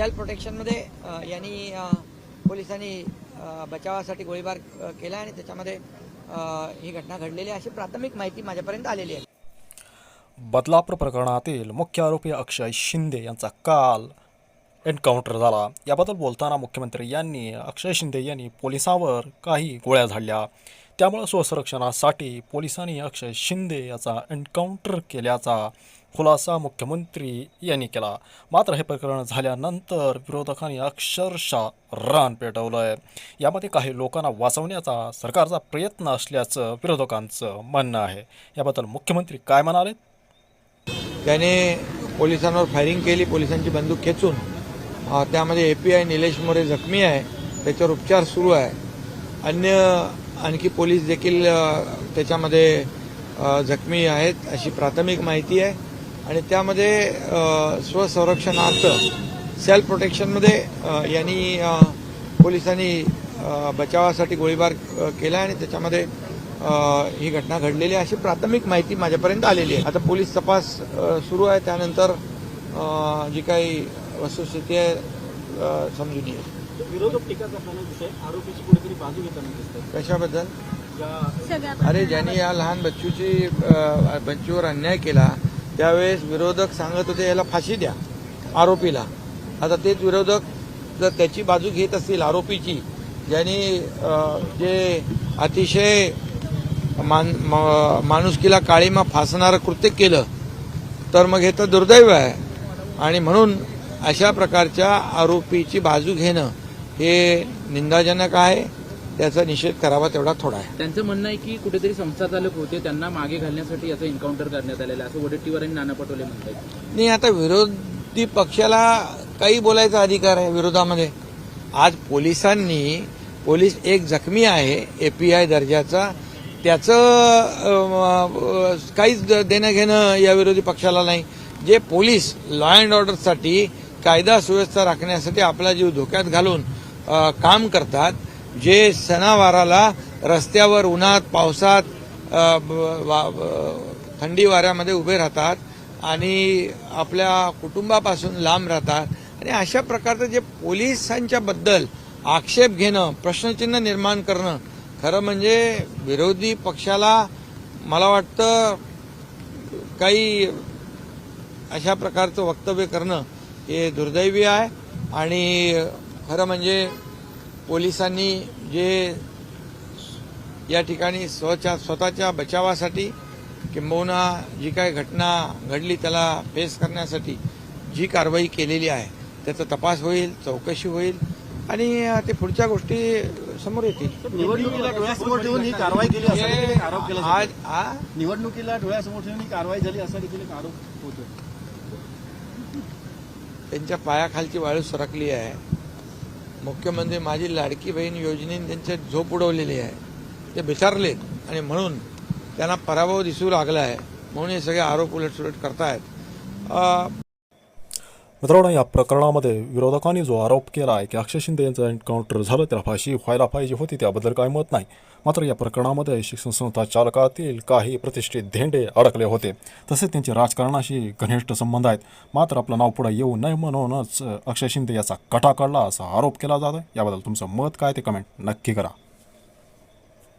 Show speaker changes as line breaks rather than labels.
Self प्रोटेक्शनमध्ये यांनी पोलिसांनी बचावासाठी गोळीबार केला आणि त्याच्यामध्ये ही घटना घडलेली अशी प्राथमिक माहिती माझ्यापर्यंत आलेली आहे.
बदलापूर प्रकरणातील मुख्य आरोपी अक्षय शिंदे यांचा काल एन्काउंटर झाला. याबद्दल बोलताना मुख्यमंत्री यांनी अक्षय शिंदे यांनी पोलिसांवर काही गोळ्या झाडल्या. त्यामुळे स्वसंरक्षणासाठी पोलिसांनी अक्षय शिंदे याचा एन्काउंटर केल्याचा खुलासा मुख्यमंत्री यांनी केला. मात्र हे प्रकरण झाल्यानंतर विरोधकांनी अक्षरशः रान पेटवलं आहे यामध्ये काही लोकांना वाचवण्याचा सरकारचा प्रयत्न असल्याचं विरोधकांचं म्हणणं आहे. याबद्दल मुख्यमंत्री काय म्हणाले?
त्याने पोलिसांवर फायरिंग केली पोलिसांची बंदूक खेचून. त्यामध्ये A P I Nilesh More जखमी आहे. त्याच्यावर उपचार सुरू आहे. अन्य आणखी पोलीस देखील त्याच्यामध्ये जखमी आहेत अशी प्राथमिक माहिती आहे. आणि त्यामध्ये स्वसंरक्षणार्थ सेल्फ प्रोटेक्शनमध्ये यांनी पोलिसांनी बचावासाठी गोळीबार केला आणि त्याच्यामध्ये ही घटना घडलेली आहे अशी प्राथमिक माहिती माझ्यापर्यंत आलेली आहे. आता पोलीस तपास सुरू आहे. त्यानंतर जी काही वस्तुस्थिती आहे समजून येईल.
विरोधक टीका करताना आरोपीची कुठेतरी बाजू घेताना
कशाबद्दल? अरे ज्यांनी या लहान बच्चूची बच्चूवर अन्याय केला त्यावेळेस विरोधक सांगत होते याला फाशी द्या आरोपीला. आता तेच विरोधक जर त्याची बाजू घेत असतील आरोपीची ज्यांनी जे अतिशय मान म- माणुसकीला काळीमा फासणारं कृत्य केलं तर मग हे तर दुर्दैव आहे. आणि म्हणून अशा प्रकारच्या आरोपीची बाजू घेणं हे निंदाजनक आहे. त्याचा निषेध करावा तेवढा थोडा आहे.
त्यांचं म्हणणं आहे की कुठेतरी संस्था चालक होते त्यांना मागे घालण्यासाठी याचं एन्काउंटर करण्यात आलेलं आहे. असं वडेट्टीवार आणि नाना पटोले म्हणतात
नाही आता विरोधी पक्षाला काही बोलायचा अधिकार आहे विरोधामध्ये. आज पोलिसांनी पोलीस एक जखमी आहे एपीआय दर्जाचा. त्याचं काहीच देणं घेणं या विरोधी पक्षाला नाही. जे पोलीस लॉ अँड ऑर्डरसाठी कायदा सुव्यवस्था राखण्यासाठी आपला जीव धोक्यात घालून काम करतात जे सणावाराला रस्त्यावर उन्हात पावसात वा- थंडी वाऱ्यामध्ये उभे राहतात आणि आपल्या कुटुंबापासून लांब राहतात. आणि अशा प्रकारचं जे पोलिसांच्या बद्दल आक्षेप घेणं प्रश्नचिन्ह निर्माण करणं खरं म्हणजे विरोधी पक्षाला मला वाटतं काही अशा प्रकारचं वक्तव्य करणं हे दुर्दैवी आहे. आणि खरं म्हणजे पोलिसांनी जे या ठिकाणी स्वच्या स्वतःच्या बचावासाठी किंबहुना जी काही घटना घडली त्याला फेस करण्यासाठी जी कारवाई केलेली आहे त्याचा तपास होईल चौकशी होईल आणि ते पुढच्या गोष्टी समोर येतील.
निवडणुकीला डोळ्यासमोर ठेवून ही कारवाई केली आरोप केला
आज
निवडणुकीला डोळ्यासमोर ठेवून ही कारवाई झाली असा देखील आरोप होतो
त्यांच्या पायाखालची वाळू सरकली आहे. मुख्यमंत्री माझी लाडकी बहीण योजनेने त्यांच्या झोप उडवलेली आहे. ते बिथारलेत आणि म्हणून त्यांना पराभव दिसू लागला आहे. म्हणून हे सगळे आरोप उलटसुलट करतायत.
मित्रांनो या प्रकरणामध्ये विरोधकांनी जो आरोप केला आहे की अक्षय शिंदे यांचं एन्काउंटर झालं त्याला फाशी व्हायला पाहिजे होती त्याबद्दल काय मत नाही. मात्र या प्रकरणामध्ये शिक्षण संस्था चालकातील काही प्रतिष्ठित धेंडे अडकले होते. तसेच त्यांचे राजकारणाशी घनिष्ठ संबंध आहेत. मात्र आपलं नाव पुढे येऊ नये म्हणूनच अक्षय शिंदे याचा कटा काढला असा आरोप केला जातो याबद्दल तुमचं मत काय ते कमेंट नक्की करा.